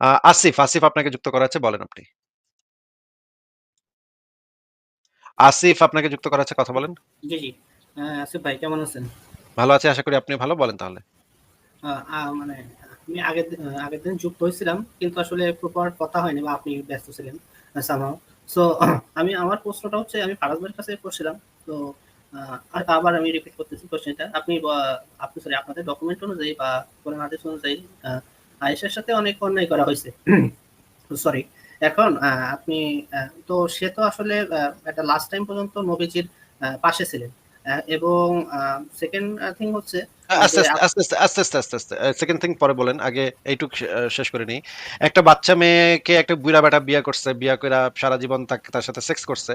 আসিফ, আসিফ আপনাকে যুক্ত করা আছে বলেন আপনি। আসিফ আপনাকে যুক্ত করা আছে কথা বলেন। জি, জি। আসিফ ভাই কেমন আছেন? ভালো আছি আশা করি আপনিও ভালো বলেন তাহলে। মানে আমি আগের আগের দিন যুক্ত হয়েছিলাম কিন্তু আসলে প্রপার কথা হয়নি বা আপনি ব্যস্ত ছিলেন somehow সো আমি আমার প্রশ্নটা হচ্ছে আমি ফারাজ ভাইয়ের কাছে করছিলাম। তো আবার আমি রিপিট করতেছি কোয়েশ্চেনটা। আপনি আপনি সরি আপনাদের ডকুমেন্ট অনুযায়ী বা কোরআন হাদিস অনুযায়ী আয়েশার সাথে অনেক অন্যায় করা হইছে। সরি। এখন আপনি তো সে তো আসলে একটা লাস্ট টাইম পর্যন্ত নবীজির পাশে ছিলেন। এবং আ 2nd আ থিং হচ্ছে আস্তে, আস্তে, আস্তে, আস্তে, 2nd থিং পরে বলেন। আগে এইটুক শেষ করে নেই। একটা বাচ্চা মেয়েকে একটা বুইড়া বেটা বিয়া করছে। বিয়া কইরা সারা জীবন তাক তার সাথে সেক্স করছে।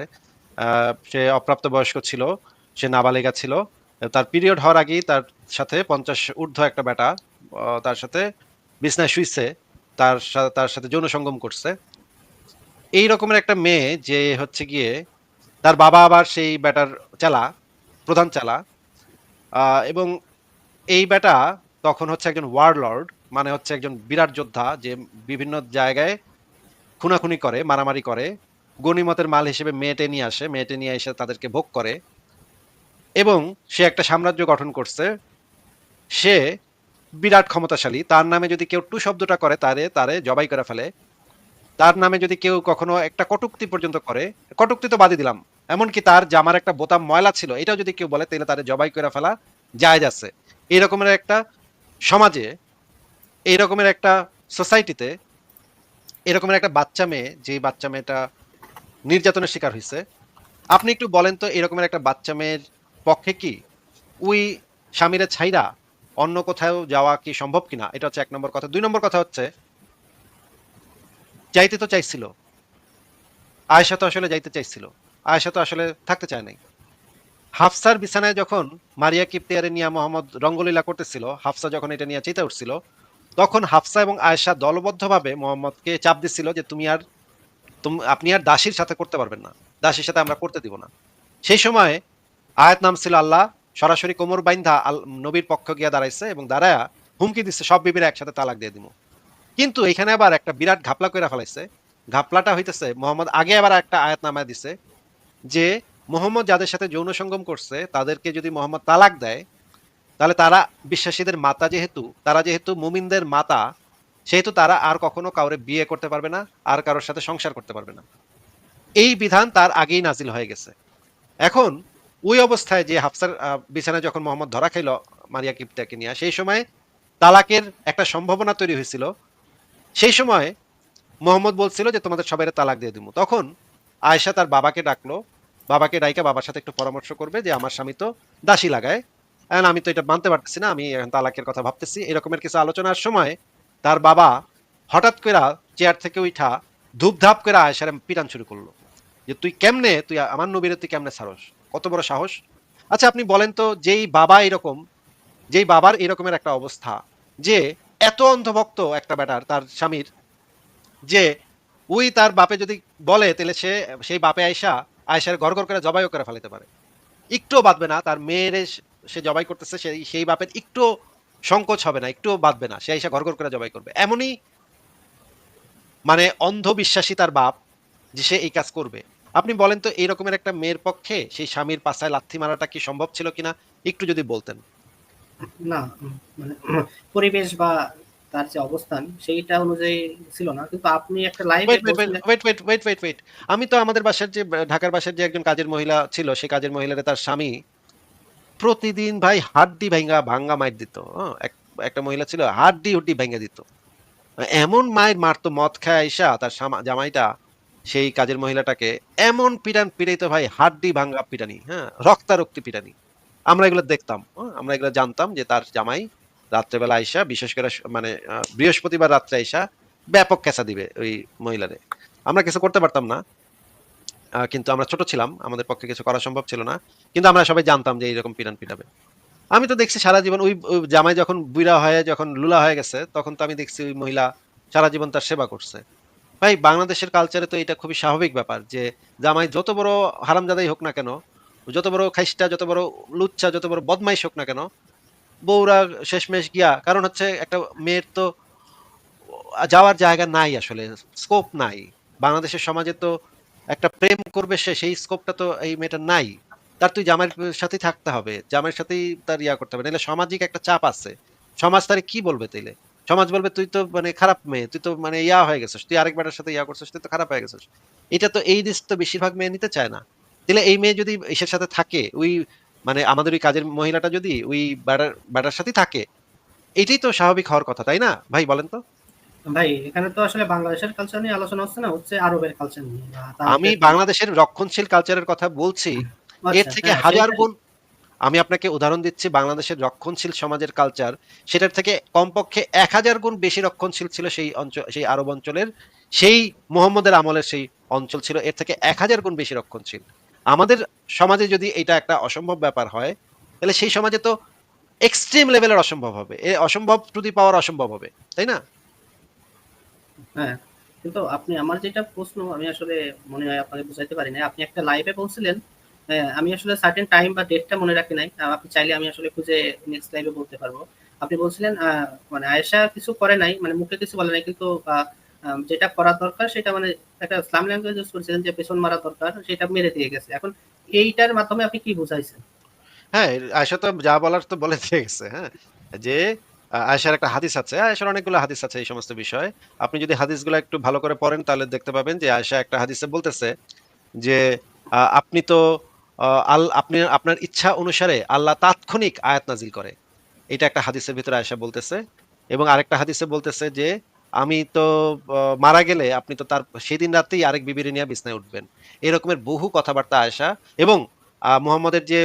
সে অপ্রাপ্ত বয়স্ক ছিল। সে নাবালিগা ছিল। তার পিরিয়ড হওয়ার আগেই তার সাথে ৫০ ঊর্ধ্ব একটা বেটা তার সাথে বিছনায় শুইছে। তার তার সাথে যৌন সঙ্গম করছে। এই রকমের একটা মেয়ে যে হচ্ছে গিয়ে তার বাবা আবার সেই বেটার চালা প্রধান চালা এবং এই বেটা তখন হচ্ছে একজন ওয়ারলর্ড মানে হচ্ছে একজন বিরাট যোদ্ধা যে বিভিন্ন জায়গায় খুনাখুনি করে, মারামারি করে। গনিমতের মাল হিসেবে মেয়ে-টেয়ে নিয়ে আসে। মেয়ে-টেয়ে নিয়ে এসে তাদেরকে ভোগ করে। এবং সে একটা সাম্রাজ্য গঠন করছে। সে বিরাট ক্ষমতাশালী। তার নামে যদি কেউ টু শব্দটা করে তারে, তারে জবাই করে ফেলে। তার নামে যদি কেউ কখনো একটা কটুক্তি পর্যন্ত করে, কটুক্তি তো বাদই দিলাম। এমনকি তার জামার একটা বোতাম ময়লা ছিল, এটাও যদি কেউ বলে তাহলে তারে জবাই করে ফেলা জায়েজ আছে। এই রকমের একটা সমাজে, এই রকমের একটা সোসাইটিতে এরকমের একটা বাচ্চা মেয়ে, যেই বাচ্চা মেয়েটা নির্যাতনের শিকার হইছে। আপনি একটু বলেন তো এরকমের একটা বাচ্চা মেয়ের পক্ষে কি ওই স্বামীরা ছাইড়া অন্য কোথাও যাওয়া কি সম্ভব কিনা? এটা হচ্ছে এক নম্বর কথা। দুই নম্বর কথা হচ্ছে যাইতে তো চাইছিল। আয়েশা তো আসলে যাইতে চাইছিল। আয়েশা তো আসলে থাকতে চায় নাই। হাফসার বিছানায় যখন মারিয়া কিপ্তিয়ারে নিয়া মোহাম্মদ রঙ্গলীলা করতেছিল, হাফসা যখন এটা নিয়ে চেইতা উঠছিল, তখন হাফসা এবং আয়েশা দলবদ্ধভাবে মোহাম্মদকে চাপ দিচ্ছিল যে তুমি আর তুমি আপনি আর দাসীর সাথে করতে পারবেন না। দাসীর সাথে আমরা করতে দিব না। সেই সময় আয়াত নামছিল আল্লাহ সরাসরি কোমর বাইন্ধা আল নবীর পক্ষ গিয়া দাঁড়াইছে এবং দাঁড়ায়া হুমকি দিচ্ছে সব বিবিরা একসাথে তালাক দিয়ে দিমু। কিন্তু এখানে আবার একটা বিরাট ঘাপলা কইরা ফেলাইছে। ঘাপলাটা হইতেছে মোহাম্মদ আগে আবার একটা আয়াত নামায় দিছে যে মোহাম্মদ যাদের সাথে যৌন সঙ্গম করছে তাদেরকে যদি মোহাম্মদ তালাক দেয়, তাহলে তারা বিশ্বাসীদের মাতা যেহেতু, তারা যেহেতু মুমিনদের মাতা, সেহেতু তারা আর কখনো কাউরে বিয়ে করতে পারবে না, আর কারোর সাথে সংসার করতে পারবে না। এই বিধান তার আগেই নাজিল হয়ে গেছে। এখন ওই অবস্থায় যে হাফসার আ বিছানায় যখন মোহাম্মদ ধরা খাইল মারিয়া কিপ্তিয়াকে নিয়া, সেই সময় তালাকের একটা সম্ভাবনা তৈরি হয়েছিল। সেই সময় মোহাম্মদ বলছিল যে তোমাদের সবাইরে তালাক দিয়ে দিব তখন আয়েশা তার বাবাকে ডাকলো। বাবাকে ডাইকা বাবার সাথে একটু পরামর্শ করবে যে আমার স্বামী তো দাসী লাগায়। এখন আমি তো এটা মানতে পারতেছি না। আমি এখন তালাকের কথা ভাবতেছি। এরকমের কিছু আলোচনার সময় তার বাবা হঠাৎ করে চেয়ার থেকে উইঠা ধুপধাপ করে আয়েশারে পিটান শুরু করল যে তুই কেমনে তুই আমার নবীরে তুই কেমনে ছাড়স? কত বড় সাহস? আচ্ছা আপনি বলেন তো যেই বাবা এরকম, যেই বাবার এরকমের একটা অবস্থা যে এত অন্ধভক্ত একটা বেটার তার স্বামীর যে ওই তার বাপে যদি বলে তাহলে সে সেই বাপে আইসা ঘর ঘর করে জবাইও করে ফেলাইতে পারে। একটুও বাঁধবে না তার মেয়েরে সে জবাই করতেছে সেই সেই বাপের একটু সংকোচ হবে না, একটুও বাঁধবে না। সে আইসা ঘর করে জবাই করবে। এমনই মানে অন্ধবিশ্বাসী তার বাপ যে সে এই কাজ করবে। আপনি বলেন তো এই রকমের একটা মেয়ের পক্ষে সেই স্বামীর পাশায় লাথি মারাটা কি সম্ভব ছিল কিনা? একটু যদি বলতেন। না, মানে পরিবেশ বা তার যে অবস্থান সেইটা অনুযায়ী ছিল না। কিন্তু আপনি একটা লাইভে wait, wait, wait, wait, wait. আমি তো আমাদের বাসার যে ঢাকার বাসার যে একজন কাজের মহিলা ছিল, সেই কাজের মহিলারে তার স্বামী প্রতিদিন ভাই হাড্ডি ভাঙ্গা মাইর দিত। এক একটা মহিলা ছিল হাড্ডি-হুড্ডি ভাইঙ্গা দিত। এমন মায়ের মারতো মদ খায়া আইসা তার জামাইটা সেই কাজের মহিলাটাকে এমন পিটান তো ভাই হাড্ডি ভাঙ্গা পিটানি, হ্যাঁ? রক্তারক্তি পিটানি। আমরা এগুলো দেখতাম। আমরা এগুলো জানতাম যে তার জামাই রাত্রেবেলা আইসা বিশেষ করে মানে বৃহস্পতিবার রাত্রে আইসা ব্যাপক ক্যাচা দিবে ওই মহিলারে। আমরা কিছু করতে পারতাম না। কিন্তু আমরা ছোট ছিলাম। আমাদের পক্ষে কিছু করা সম্ভব ছিল না। কিন্তু আমরা সবাই জানতাম যে এইরকম পিটান পিটাবে। আমি তো দেখছি সারা জীবন ওই জামাই যখন বুড়া হয়ে যখন লুলা হয়ে গেছে, তখন তো আমি দেখছি ওই মহিলা সারা জীবন তার সেবা করছে। ভাই বাংলাদেশের কালচারে তো এটা খুবই স্বাভাবিক ব্যাপার যে জামাই যত বড় হারামজাদাই হোক না কেন, যত বড় খাইস্টা, যত বড় লুচ্চা, যত বড় বদমাইশ হোক না কেন, বউরা শেষমেশ গিয়া কারণ হচ্ছে একটা মেয়ের তো যাওয়ার জায়গা নাই আসলে স্কোপ নাই। বাংলাদেশের সমাজে তো একটা প্রেম করবে সে সেই স্কোপটা তো এই মেয়েটা নাই। তার তুই জামাইয়ের সাথেই থাকতে হবে জামাইয়ের সাথেই তার ইয়া করতে হবে নাহলে সামাজিক একটা চাপ আছে। সমাজ তারে কি বলবে তাইলে? সমাজ বলবে তুই তো মানে খারাপ মেয়ে তুই তো মানে ইয়া হয়ে গেছিস তুই আরেকবারের সাথে ইয়া করছিস তুই তো খারাপ হয়ে গেছিস। এটা তো এই দেশ তো বেশিরভাগ মেয়ে নিতে চায় না। তাহলে এই মেয়ে যদি এসের সাথে থাকে ওই মানে আমাদের ওই কাজের মহিলাটা যদি ওই ব্যাটার ব্যাটার সাথেই থাকে এটাই তো স্বাভাবিক হওয়ার কথা তাই না? ভাই বলেন তো। ভাই এখানে তো আসলে বাংলাদেশের কালচার নিয়ে আলোচনা হচ্ছে না হচ্ছে আরবের কালচার নিয়ে। আমি বাংলাদেশের রক্ষণশীল কালচারের কথা বলছি। আচ্ছা, এর থেকে হ্যাঁ, হাজার গুণ আমি আপনাকে উদাহরণ দিচ্ছি, বাংলাদেশের রক্ষণশীল সমাজের কালচার সেটার থেকে কমপক্ষে এক হাজার গুণ বেশি রক্ষণশীল ছিল সেই অঞ্চল, সেই আরব অঞ্চলের, সেই মোহাম্মদের আমলের সেই অঞ্চল ছিল, এর থেকে এক হাজার গুণ বেশি রক্ষণশীল। আমাদের সমাজে যদি এটা একটা অসম্ভব ব্যাপার হয়, তাহলে সেই সমাজে তো এক্সট্রিম লেভেলের অসম্ভব হবে। এ অসম্ভব টুদি পাওয়ার অসম্ভব হবে, তাই না? হ্যাঁ কিন্তু আপনি আমার যেটা প্রশ্ন, আমি আসলে মনে হয় আপনাকে বুঝাইতে পারি না আপনি একটা লাইভে বলছিলেন হ্যাঁ, আমি আসলে সার্টেন টাইম বা ডেটটা মনে রাখি নাই। আপনি চাইলে আমি আসলে খুঁজে নেক্সট লাইভে বলতে পারব। আপনি বলছিলেন মানে আয়েশা কিছু করে নাই মানে মুখে কিছু বলে নাই কিন্তু যেটা করা দরকার সেটা মানে একটা ইসলাম ল্যাঙ্গুয়েজ ইউজ করেছিলেন যে পেছন মারা দরকার সেটা মেরে দিয়ে গেছে। এখন এইটার মাধ্যমে আপনি কি বুঝাইছেন? হ্যাঁ আয়েশা তো যা বলার তো বলে দিয়ে গেছে হ্যাঁ। যে আয়েশার একটা হাদিস আছে আয়েশার অনেকগুলো হাদিস আছে এই সমস্ত বিষয়ে। আপনি যদি হাদিসগুলো একটু ভালো করে পড়েন তাহলে দেখতে পাবেন যে আয়েশা একটা হাদিসে বলতেছে যে আপনি তো আল আপনি আপনার ইচ্ছা অনুসারে আল্লাহ তাৎক্ষণিক আয়াত নাজিল করে। এটা একটা হাদিসের ভিতরে আয়েশা বলতেছে। এবং আরেকটা হাদিসে বলতেছে যে, আমি তো মারা গেলে আপনি তো তার সেদিন রাতেই আরেক বিবিরে নিয়ে বিছনায় উঠবেন। এরকমের বহু কথাবার্তা আয়েশা। এবং মুহাম্মদের যে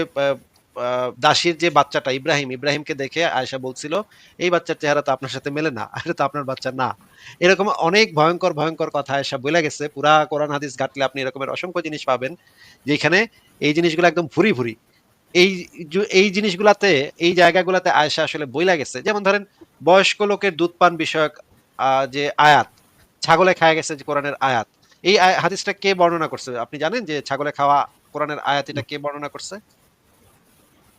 দাসীর যে বাচ্চাটা, ইব্রাহিম, ইব্রাহিমকে দেখে আয়েশা বলছিল, এই বাচ্চার চেহারা তো আপনার সাথে মেলে না, এটা তো আপনার বাচ্চা না। এরকম অনেক ভয়ঙ্কর ভয়ঙ্কর কথা আয়েশা বলে গেছে। পুরা কোরআন হাদিস ঘাটলে আপনি এরকমের অসংখ্য জিনিস পাবেন। যেখানে এই জিনিসগুলো একদম ভুরি ভুরি। এই এই জিনিসগুলাতে এই জায়গাগুলাতে আয়েশা আসলে বইলা গেছে। যেমন ধরেন বয়স্ক লোকের দুধ পান বিষয়ক যে আয়াত ছাগলে খাওয়া গেছে যে কোরআনের আয়াত এই হাদিসটা কে বর্ণনা করছে? আপনি জানেন যে ছাগলে খাওয়া কোরআনের আয়াত এটা কে বর্ণনা করছে?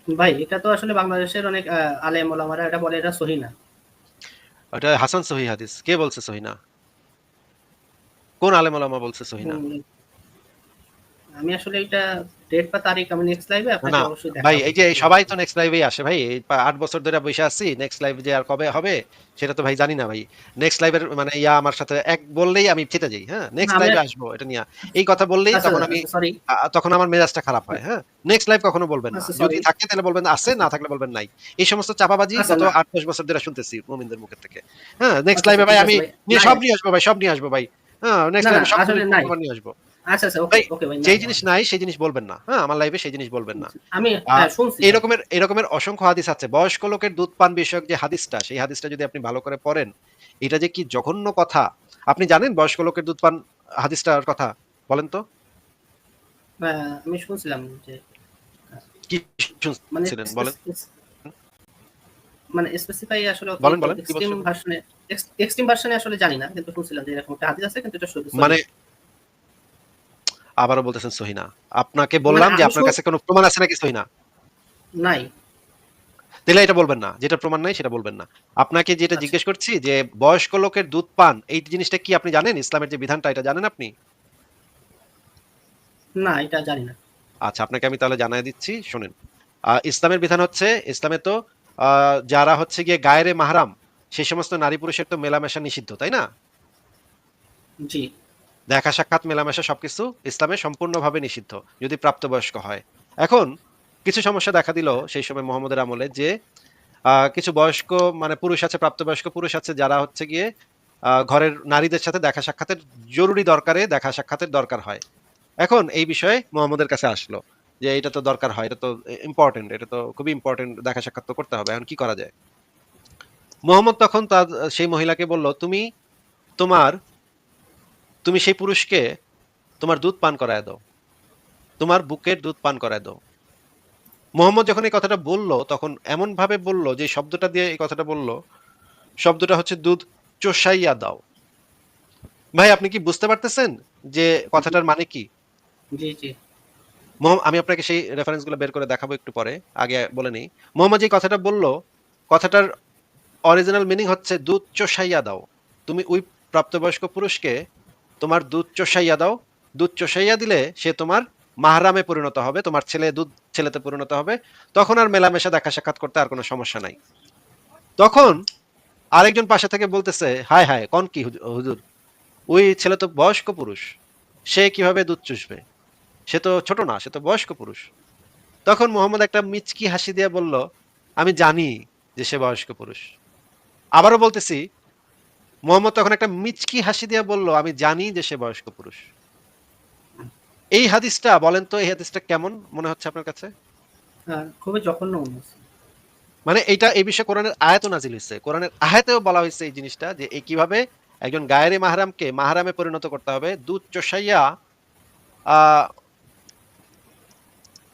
ভাই এটা তো আসলে বাংলাদেশের অনেক আলেম ওলামারা এটা বলে এটা সহি না। ওটা হাসান সহি হাদিস। কে বলছে সহিনা কোন আলেম ওলামা বলছে সহিনা হুম, আমি আসলে এটা ডেট বা তারিখ আমি নেক্সট লাইভে আপনাকে অবশ্যই ভাই এই যে সবাই তো নেক্সট লাইভে আসে ভাই এই পা- আট বছর ধরে বসে আছি নেক্সট লাইভ যে আর কবে হবে সেটা তো ভাই জানি না ভাই। নেক্সট লাইভের মানে ইয়া আমার সাথে এক বললেই আমি চেতে যাই হ্যাঁ? নেক্সট লাইভে আসব এটা নিয়ে। এই কথা বললেই আচ্ছা, তখন আমি সরি তখন আমার মেজাজটা খারাপ হয় হ্যাঁ? নেক্সট লাইভ কখনো বলবেন না। আচ্ছা, যদি থাকে তাহলে বলবেন আছে না থাকলে বলবেন নাই। এই সমস্ত চাপাবাজি আচ্ছা, গত না। আট দশ বছর ধরে শুনতেছি মোমিনদের মুখের থেকে হ্যাঁ? নেক্সট আচ্ছা, লাইভে ভাই আমি নিয়ে সব নিয়ে আসব ভাই সব নিয়ে আসব ভাই। হ্যাঁ নেক্সট লাইভে সব নিয়ে আসব। আচ্ছা আচ্ছা ওকে ওকে ভাই যেই জিনিস নাই সেই জিনিস বলবেন না। হ্যাঁ আমার লাইভে সেই জিনিস বলবেন না। আমি আ- হ্যাঁ, শুনছি। এই রকমের অসংখ্য হাদিস আছে। বয়স্ক লোকের দুধ পান বিষয়ক যে হাদিসটা সেই হাদিসটা যদি আপনি ভালো করে পড়েন এটা যে কি জঘন্য কথা। আপনি জানেন বয়স্ক লোকের দুধ পান হাদিসটার কথা? বলেন তো। আমি শুনছিলাম যে কি মানে শুনছিলেন? বলেন। মানে স্পেসিফাই আসলে বলেন, বলেন, এক্সট্রিম ভার্সনে এক্সট্রিম ভার্সনে আসলে জানি না কিন্তু শুনছিলাম যে এরকম একটা হাদিস আছে কিন্তু এটা মানে আবারও বলতেছেন সহিনা আপনাকে বললাম যে আপনার কাছে কোনো প্রমাণ আছে নাকি সহিনা নাই। তাহলে এটা বলবেন না। যেটা প্রমাণ নাই সেটা বলবেন না। আপনাকে যেটা আচ্ছা। জিজ্ঞেস করছি যে বয়স্ক লোকের দুধ পান এই জিনিসটা কি আপনি জানেন? ইসলামের যে বিধানটা এটা জানেন আপনি? না এটা জানি না। আচ্ছা আপনাকে আমি তাহলে জানাই দিচ্ছি শুনেন। ইসলামের বিধান হচ্ছে ইসলামে তো আহ, যারা হচ্ছে গিয়ে গায়েরে মাহারাম সেই সমস্ত নারী পুরুষের তো মেলামেশা নিষিদ্ধ তাই না? জি। দেখা সাক্ষাৎ, মেলামেশা সবকিছু ইসলামে সম্পূর্ণভাবে নিষিদ্ধ, যদি প্রাপ্তবয়স্ক হয়। এখন কিছু সমস্যা দেখা দিল সেই সময় মোহাম্মদের আমলে যে কিছু বয়স্ক মানে পুরুষ আছে, প্রাপ্তবয়স্ক পুরুষ আছে, যারা হচ্ছে গিয়ে ঘরের নারীদের সাথে দেখা সাক্ষাতের জরুরি দরকারে দেখা সাক্ষাতের দরকার হয়। এখন এই বিষয়ে মোহাম্মদের কাছে আসলো যে, এটা তো দরকার হয়, এটা তো ইম্পর্টেন্ট এটা তো খুবই ইম্পর্টেন্ট দেখা সাক্ষাৎ তো করতে হবে, এখন কি করা যায়? মোহাম্মদ তখন তার, সেই মহিলাকে বলল, তুমি তোমার তুমি সেই পুরুষকে তোমার দুধ পান করায় দাও। তোমার বুকের দুধ পান করায় দাও। মোহাম্মদ যখন এই কথাটা বলল তখন এমন ভাবে বলল যে শব্দটা দিয়ে এই কথাটা বলল শব্দটা হচ্ছে দুধ চোষাইয়া দাও। ভাই আপনি কি বুঝতে পারতেছেন যে কথাটার মানে কি? জি জি। আমি আপনাকে সেই রেফারেন্সগুলো বের করে দেখাবো একটু পরে আগে বলে নেই। মোহাম্মদ যে কথাটা বলল কথাটার অরিজিনাল মিনিং হচ্ছে দুধ চোষাইয়া দাও। তুমি ওই প্রাপ্তবয়স্ক পুরুষকে তোমার দুধ চষাইয়া দাও। দুধ চষাইয়া দিলে সে তোমার মাহরামে পরিণত হবে, তোমার ছেলে দুধ ছেলেতে পরিণত হবে। তখন আর মেলামেশা দেখা সাক্ষাৎ করতে আর কোনো সমস্যা নাই। তখন আরেকজন পাশে থেকে বলতেছে, হায় হায়, কন কি হুজু- হুজুর? ওই ছেলে তো বয়স্ক পুরুষ। সে কীভাবে দুধ চুষবে? সে তো ছোট না, সে তো বয়স্ক পুরুষ। তখন মোহাম্মদ একটা মিচকি হাসি দিয়ে বলল, আমি জানি যে সে বয়স্ক পুরুষ। আবারও বলতেছি মোহাম্মদ তখন একটা মিচকি হাসি দিয়ে বলল আমি জানি যে সে বয়স্ক পুরুষ। এই হাদিসটা বলেন তো এই হাদিসটা কেমন মনে হচ্ছে আপনার কাছে? খুবই জঘন্য মানে এটা এই বিষয়ে কোরআনের আয়াতও নাজিল হয়েছে। কোরআনের আয়াতেও বলা হয়েছে এই জিনিসটা যে এই কীভাবে একজন গায়েরি মাহরামকে মাহরামে পরিণত করতে হবে। দুধ চষাইয়া আহ,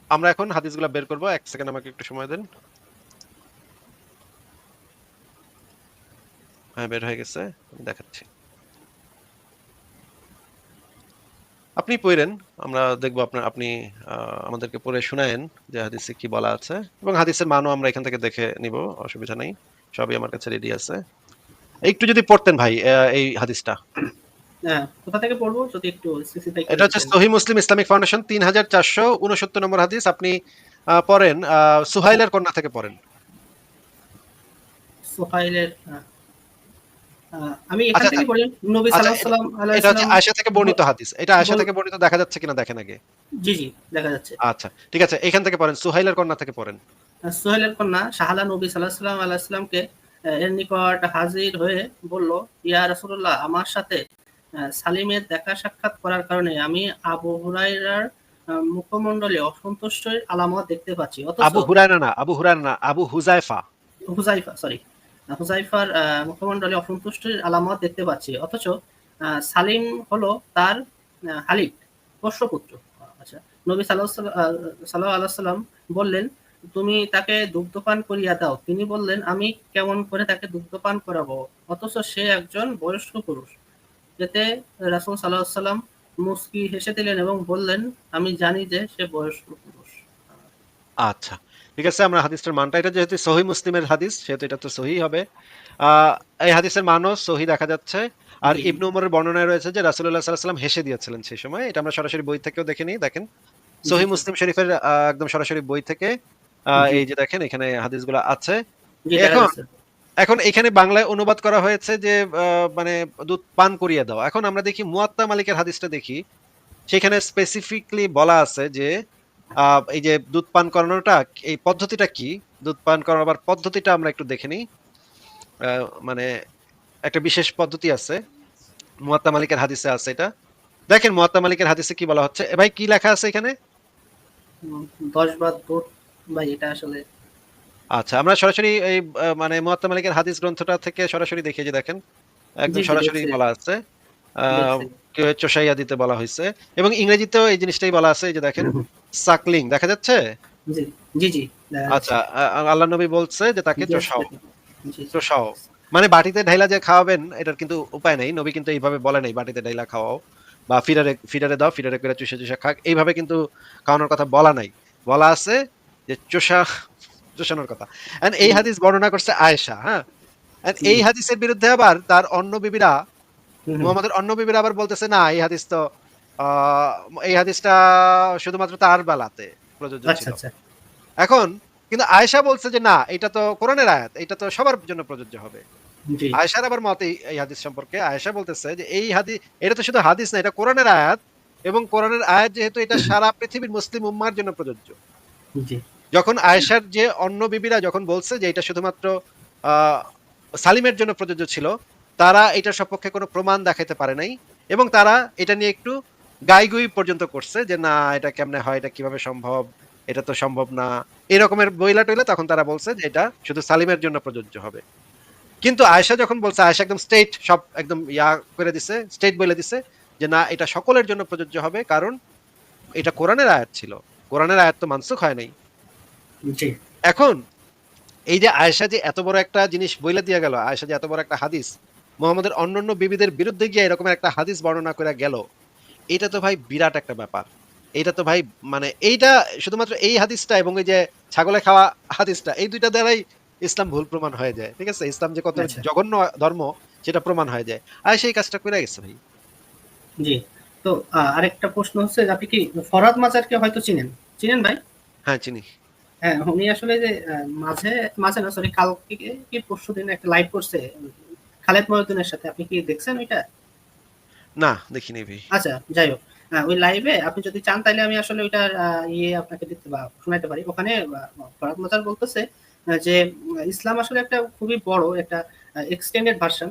আমরা এখন হাদিসগুলো বের করব। এক সেকেন্ড আমাকে একটু সময় দেন। হ্যাঁ বের হয়ে গেছে আমি দেখাচ্ছি। আপনি পড়েন আমরা দেখব আপনার আপনি আমাদেরকে পড়ে শোনায়েন যে হাদিসে কি বলা আছে এবং হাদিসের মানও আমরা এখান থেকে দেখে নিব অসুবিধা নেই সবই আমার কাছে রেডি আছে। একটু যদি পড়তেন ভাই এই হাদিসটা। হ্যাঁ, কোথা থেকে পড়ব? যদি একটু এটা হচ্ছে সহি মুসলিম ইসলামিক ফাউন্ডেশন তিন হাজার চারশো উনসত্তর নম্বর হাদিস আপনি পড়েন আহ, সুহাইলের কন্যা থেকে পড়েন। সোহাইলের আহ, আমি এখান আচ্ছা, থেকে নবী আচ্ছা, সাল্লাল্লাহু আলাইহি এটা হচ্ছে সাল্লাম থেকে বর্ণিত হাদিস। এটা বল- থেকে বর্ণিত দেখা যাচ্ছে কিনা দেখেন আগে? জি জি দেখা যাচ্ছে। আচ্ছা ঠিক আছে এখান থেকে পড়েন সুহাইলের কন্যা থেকে পড়েন। আহ, সোহেলের কন্যা শাহালা নবী সাল্লাল্লাহু সাল্লাম আলাইহিসসালামকে আহ, এর নিকট হাজির হয়ে বলল ইয়া রাসূলুল্লাহ আমার সাথে সালিমের দেখা সাক্ষাৎ করার কারণে আমি আবু হুরাইরার মুখমণ্ডলে অসন্তুষ্টের আলামত দেখতে পাচ্ছি। আবু হুরায়না না আবু হুরায়না না আবু হুজাইফা হুজাইফা সরি হুজাইফার মুখমণ্ডলে অসন্তুষ্টির আলামত দেখতে পাচ্ছি। অথচ সালিম হলো তার হালিফ পোষ্যপুত্র আচ্ছা নবী সাল্লাহ সাল্লাহ সাল্লাম বললেন, তুমি তাকে দুগ্ধপান করিয়া দাও। তিনি বললেন, আমি কেমন করে তাকে দুগ্ধপান করাবো? অথচ সে একজন বয়স্ক পুরুষ। এতে রাসূল সাল্লাহ সাল্লাম মুস্কি হেসে দিলেন এবং বললেন, আমি জানি যে সে বয়স্ক পুরুষ। আচ্ছা। ঠিক আছে আমরা হাদিসটার মানটা এটা যেহেতু সহি মুসলিমের হাদিস সেহেতু এটা তো সহি হবে। এই হাদিসের মানও সহি দেখা যাচ্ছে। আর ইবনু উমরের বর্ণনায় রয়েছে যে রাসূলুল্লাহ সাল্লাল্লাহু সাল্লাম হেসে দিয়েছিলেন সেই সময়। এটা আমরা সরাসরি বই থেকেও দেখে নিই দেখেন। সহি। মুসলিম শরীফের একদম সরাসরি বই থেকে এই যে দেখেন এখানে হাদিসগুলো আছে। এখন- এখন এখানে বাংলায় অনুবাদ করা হয়েছে যে আহ, মানে দুধ পান করিয়ে দাও। এখন আমরা দেখি মুয়াত্তা মালিকের হাদিসটা দেখি। সেখানে স্পেসিফিকলি বলা আছে যে এই যে দুধ পান করানোটা এই পদ্ধতিটা কি? দুধ পান করাবার পদ্ধতিটা আমরা একটু দেখে নিই। মানে একটা বিশেষ পদ্ধতি আছে। মুয়াত্তা মালিকের হাদিসে আছে এটা। দেখেন মুয়াত্তা মালিকের হাদিসে কি বলা হচ্ছে? ভাই কি লেখা আছে এখানে? উম, দশ বা দুধ ভাই এটা আসলে আচ্ছা আমরা সরাসরি এই মানে মুয়াত্তা মালিকের হাদিস গ্রন্থটা থেকে সরাসরি দেখে যে দেখেন। একদম সরাসরি বলা আছে। চষাইয়া দিতে বলা হয়েছে। এবং ইংরেজিতেও এই জিনিসটাই বলা আছে এই যে দেখেন সাকলিং দেখা যাচ্ছে? জি জি আচ্ছা আল্লাহ নবী বলছে যে তাকে চষাও। চষাও। মানে বাটিতে ঢাইলা যে খাওয়াবেন এটার কিন্তু উপায় নেই। নবী কিন্তু এইভাবে বলে নাই বাটিতে ঢাইলা খাওয়াও। বা ফিডারে ফিডারে দাও ফিডারে করে চুষে চুষে খাক। এইভাবে কিন্তু খাওয়ানোর কথা বলা নাই। বলা আছে যে চোষা চোষানোর কথা। এন্ড এই হাদিস বর্ণনা করছে আয়েশা হ্যাঁ? এই হাদিসের বিরুদ্ধে আবার তার অন্য বিবিরা হুম, মুহাম্মদের অন্য বিবিরা আবার বলতেছে না এই হাদিস তো এই হাদিসটা শুধুমাত্র তার বেলাতে প্রযোজ্য আচ্ছা ছিল। আচ্ছা। এখন কিন্তু আয়েশা বলছে যে না এটা তো কোরআনের আয়াত এটা তো সবার জন্য প্রযোজ্য হবে। আয়েশার আবার মত এই হাদিস সম্পর্কে আয়েশা বলতেছে যে এই হাদিস এটা তো শুধু হাদিস না এটা কোরআনের আয়াত এবং কোরআনের আয়াত যেহেতু এটা সারা পৃথিবীর মুসলিম উম্মার জন্য প্রযোজ্য। যখন আয়েশার যে অন্য বিবিরা যখন বলছে যে এটা শুধুমাত্র আহ, সালিমের জন্য প্রযোজ্য ছিল তারা এটার সপক্ষে কোনো প্রমাণ দেখাতে পারে নাই এবং তারা এটা নিয়ে একটু গাইগুই পর্যন্ত করছে যে না এটা কেমনে হয়? এটা কীভাবে সম্ভব? এটা তো সম্ভব না। এরকমের বইলা টইলা তখন তারা বলছে যে এটা শুধু সালিমের জন্য প্রযোজ্য হবে। কিন্তু আয়েশা যখন বলছে আয়েশা একদম স্টেট সব একদম ইয়া করে দিছে স্টেট বলে দিছে যে না এটা সকলের জন্য প্রযোজ্য হবে কারণ এটা কোরআনের আয়াত ছিল। কোরআনের আয়াত তো মানসুখ হয় নাই। এখন এই যে আয়েশা যে এত বড় একটা জিনিস বইলে দিয়ে গেল আয়েশা যে এত বড় একটা হাদিস মোহাম্মদের অন্যান্য বিবিদের বিরুদ্ধে গিয়ে এরকম একটা হাদিস বর্ণনা করে গেল। এটা তো ভাই বিরাট একটা ব্যাপার। এটা তো ভাই মানে এইটা শুধুমাত্র এই হাদিসটা এবং এই যে ছাগলে খাওয়া হাদিসটা এই দুইটা দ্বারাই ইসলাম ভুল প্রমাণ হয়ে যায়। ঠিক আছে? ইসলাম যে কত আচ্ছা। জঘন্য ধর্ম সেটা প্রমাণ হয়ে যায়। আয়েশা এই কাজটা করে গেছে ভাই। জি। তো আরেকটা প্রশ্ন হচ্ছে আপনি কি ফরহাদ মাজারকে হয়তো চিনেন? চিনেন ভাই? হ্যাঁ চিনি। হ্যাঁ উনি আসলে যে মাঝে মাঝে না সরি কালকে কি পরশু দিন একটা লাইভ করছে খালেদ মহিউদ্দিনের সাথে আপনি কি দেখছেন ওইটা? না দেখিনি ভাই। আচ্ছা যাই হোক। ওই লাইভে আপনি যদি চান তাহলে আমি আসলে ওইটার আহ, ইয়ে আপনাকে দিতে বা শোনাতে পারি। ওখানে মাজার বলতেছে যে ইসলাম আসলে একটা খুবই বড় একটা এক্সটেন্ডেড ভার্সন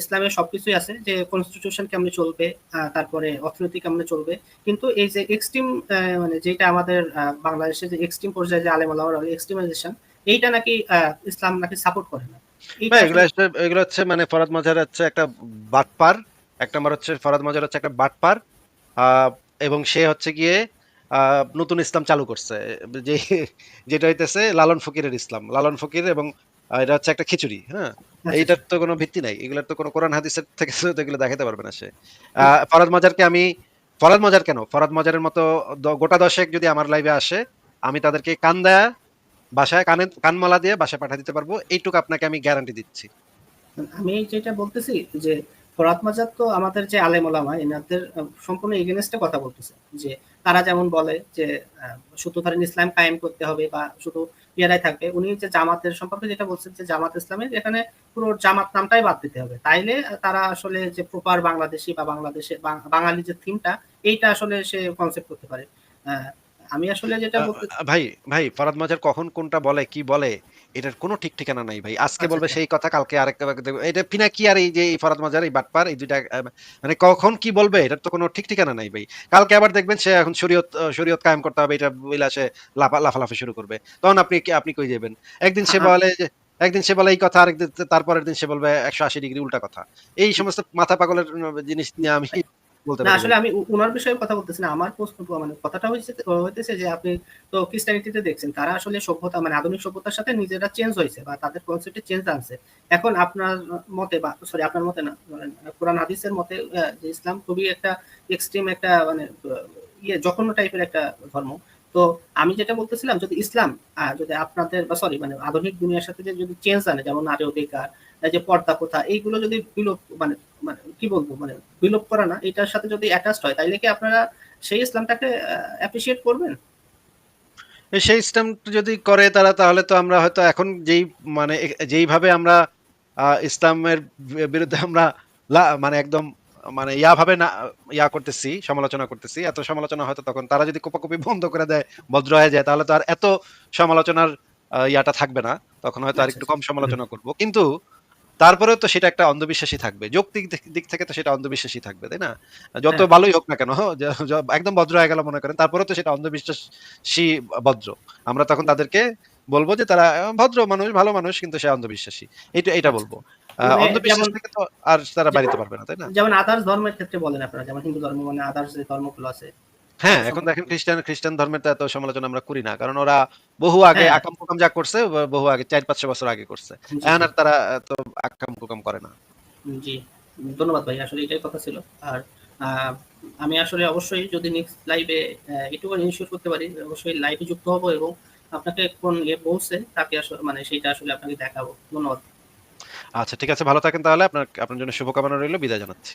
ইসলামে সবকিছুই আছে যে কনস্টিটিউশন কেমনে চলবে তারপরে অর্থনীতি কেমনে চলবে। কিন্তু এই যে এক্সট্রিম মানে যেটা আমাদের বাংলাদেশে যে এক্সট্রিম পর্যায়ে যে আলেম আল্লাহর এক্সট্রিমাইজেশন এইটা নাকি ইসলাম নাকি সাপোর্ট করে না। এগুলো হচ্ছে- এগুলো হচ্ছে মানে ফরাদ মজার হচ্ছে একটা বাটপার এক নম্বর হচ্ছে ফরাদ মজার হচ্ছে একটা বাটপার এবং সে হচ্ছে গিয়ে নতুন ইসলাম চালু করছে। যে যেটা হইতেছে লালন ফকিরের ইসলাম লালন ফকির এবং এটা হচ্ছে একটা খিচুড়ি হ্যাঁ? আচ্ছা, এইটার তো কোনো ভিত্তি নাই এগুলোর তো কোনো কোরআন হাদিসের থেকে এগুলো দেখাতে পারবে না সে। আহ, ফরাদ মজারকে আমি ফরাদ মজার কেন? ফরাদ মজারের মতো গোটা দশেক যদি আমার লাইভে আসে আমি তাদেরকে কান দেয়া বাসায় কানে কানমালা দিয়ে বাসায় পাঠিয়ে দিতে পারব। এইটুকু আপনাকে আমি গ্যারান্টি দিচ্ছি। আমি যেটা বলতেছি যে, ফরাত মাজার তো আমাদের যে আলেম ওলামা, এনাদের সম্পূর্ণ এগেনস্টে কথা বলতেছে। যে তারা যেমন বলে যে শুধু ধরেন ইসলাম কায়েম করতে হবে বা শুধু ইয়ারাই থাকবে, উনি যে জামাতের সম্পর্কে যেটা বলছেন যে, জামাত ইসলামের এখানে পুরো জামাত নামটাই বাদ দিতে হবে। তাইলে তারা আসলে যে প্রপার বাংলাদেশি বা বাংলাদেশে বাঙালি যে থিমটা এইটা আসলে সে কনসেপ্ট করতে পারে। আমি আসলে যেটা ভাই ভাই ফরাদ মাজার কখন কোনটা বলে কি বলে এটার কোনো ঠিক ঠিকানা নাই ভাই। আজকে আচ্ছা, বলবে আচ্ছা। সেই কথা কালকে আরেকটা। এটা আর এই যে ফরাদ মাজার এই বাটপার এই দুইটা মানে কখন কি বলবে এটার তো কোনো ঠিক ঠিকানা নাই ভাই। কালকে আবার দেখবেন সে এখন শরীয়ত শরীয়ত কায়েম করতে হবে এটা বইলা সে লাফা লাফালাফি শুরু করবে। তখন আপনি আপনি কই যাবেন? একদিন সে বলে যে একদিন সে বলে এই কথা আরেকদিন তারপরের দিন সে বলবে একশো আশি ডিগ্রি উল্টা কথা। এই সমস্ত মাথা পাগলের জিনিস নিয়ে আমি বলতে না আসলে আমি উনার বিষয়ে কথা বলতেছি না। আমার প্রশ্ন মানে কথাটা হয়েছে হইতেছে যে আপনি তো খ্রিস্টানিটিতে দেখছেন তারা আসলে সভ্যতা মানে আধুনিক সভ্যতার সাথে নিজেরা চেঞ্জ হয়েছে বা তাদের কনসেপ্টে চেঞ্জ আনছে। এখন আপনার মতে বা সরি আপনার মতে না মানে কোরআন হাদিসের মতে যে ইসলাম খুবই একটা এক্সট্রিম একটা মানে ইয়ে জঘন্য টাইপের একটা ধর্ম। তো আমি যেটা বলতেছিলাম যদি ইসলাম আহ, যদি আপনাদের বা সরি মানে আধুনিক দুনিয়ার সাথে যে যদি চেঞ্জ আনে যেমন নারী অধিকার যে পর্দা প্রথা এইগুলো যদি বিলোপ মানে মানে কি বলব মানে বিলোপ করা না এটার সাথে যদি অ্যাটাচড হয় তাইলে কি আপনারা সেই ইসলামটাকে অ্যাপ্রিসিয়েট করবেন? সেই সিস্টেম যদি করে তারা তাহলে তো আমরা হয়তো এখন যেই মানে যেইভাবে আমরা ইসলামের বিরুদ্ধে আমরা মানে একদম মানে ইয়া ভাবে না ইয়া করতেছি সমালোচনা করতেছি এত সমালোচনা হয়তো তখন তারা যদি কোপাকুপি বন্ধ করে দেয় ভদ্র হয়ে যায় তাহলে তো আর এত সমালোচনার ইয়াটা থাকবে না তখন হয়তো আর আচ্ছা, একটু কম সমালোচনা করব। কিন্তু তারপরেও তো সেটা একটা অন্ধবিশ্বাসী থাকবে। যৌক্তিক দিক- থেকে তো সেটা অন্ধবিশ্বাসী থাকবে তাই না? যত হ্যাঁ। ভালোই হোক না কেন য- য- একদম ভদ্র হয়ে গেল মনে করেন তারপরেও তো সেটা অন্ধবিশ্বাসী ভদ্র। আমরা তখন তাদেরকে বলব যে তারা ভদ্র মানুষ ভালো মানুষ কিন্তু সে অন্ধবিশ্বাসী। এটা এটা বলব। আহ, মানে অন্ধবিশ্বাস থেকে তো আর তারা বাড়িতে পারবে না তাই না? যেমন আদার্স ধর্মের ক্ষেত্রে বলেন আপনারা যেমন হিন্দু ধর্ম মানে আদার্স যে ধর্মগুলো আছে হ্যাঁ এখন দেখেন খ্রিস্টান খ্রিস্টান ধর্মের তো এত সমালোচনা আমরা করি না। কারণ ওরা বহু আগে হ্যাঁ। আকাম কুকাম যা করছে বহু আগে চার পাঁচশো বছর আগে করছে। এখন আর তারা এত আকাম কুকাম করে না। জি ধন্যবাদ ভাই আসলে এটাই কথা ছিল। আর আমি আসলে অবশ্যই যদি নেক্সট লাইভে এটুকু ইনশিওর করতে পারি অবশ্যই লাইভে যুক্ত হব এবং আপনাকে কোন ইয়ে পৌঁছে তাকে আসলে মানে সেইটা আসলে আপনাকে দেখাবো। ধন্যবাদ। আচ্ছা ঠিক আছে ভালো থাকেন তাহলে। আপনার আপনার জন্য শুভকামনা রইল। বিদায় জানাচ্ছি।